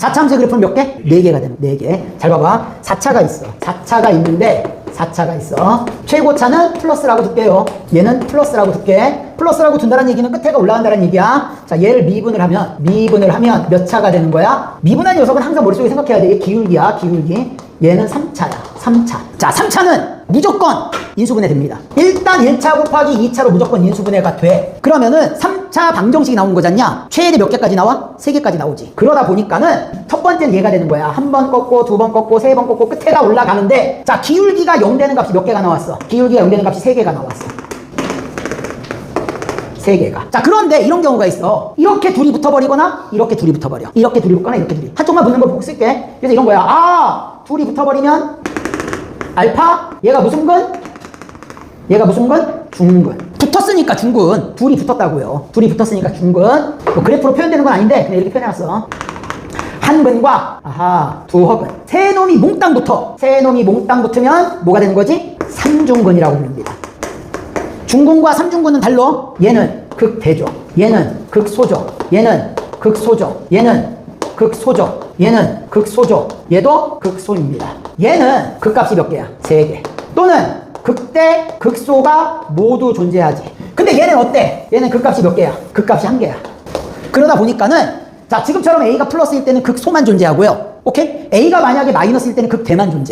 4차 함수의 그래프는 몇 개? 4개가 되는 4개. 잘 봐봐. 4차가 있어. 4차가 있는데 4차가 있어. 최고차는 플러스라고 둘게요. 얘는 플러스라고 둘게. 플러스라고 둔다는 얘기는 끝에가 올라간다는 얘기야. 자, 얘를 미분을 하면 미분을 하면 몇 차가 되는 거야? 미분한 녀석은 항상 머릿속에 생각해야 돼. 얘 기울기야, 기울기. 얘는 3차야. 3차. 자, 3차는 무조건 인수분해 됩니다. 일단 1차 곱하기 2차로 무조건 인수분해가 돼. 그러면은 3차 방정식이 나오는 거잖냐? 최대 몇 개까지 나와? 3개까지 나오지. 그러다 보니까는 첫 번째는 얘가 되는 거야. 한 번 꺾고, 두 번 꺾고, 세 번 꺾고, 끝에가 올라가는데, 자, 기울기가 0 되는 값이 몇 개가 나왔어? 기울기가 0 되는 값이 3개가 나왔어. 세 개가. 자, 그런데 이런 경우가 있어. 이렇게 둘이 붙어버리거나, 이렇게 둘이 붙어버려. 이렇게 둘이 붙거나, 이렇게 둘이. 한쪽만 붙는 걸 보고 쓸게. 그래서 이런 거야. 아! 둘이 붙어버리면, 알파? 얘가 무슨 근? 얘가 무슨 근? 중근. 붙었으니까 중근. 둘이 붙었다고요. 둘이 붙었으니까 중근. 뭐 그래프로 표현되는 건 아닌데, 그냥 이렇게 표현해놨어. 한 근과, 아하, 두 허근. 세 놈이 몽땅 붙어. 세 놈이 몽땅 붙으면 뭐가 되는 거지? 삼중근이라고 부릅니다. 중근과 삼중근은 달러. 얘는 극대죠. 얘는 극소죠. 얘는 극소죠. 얘는 극소죠. 얘는 극소죠. 얘도 극소입니다. 얘는 극값이 몇 개야? 세 개. 또는 극대, 극소가 모두 존재하지. 근데 얘는 어때? 얘는 극값이 몇 개야? 극값이 한 개야. 그러다 보니까는 자 지금처럼 A가 플러스일 때는 극소만 존재하고요. 오케이? A가 만약에 마이너스일 때는 극대만 존재.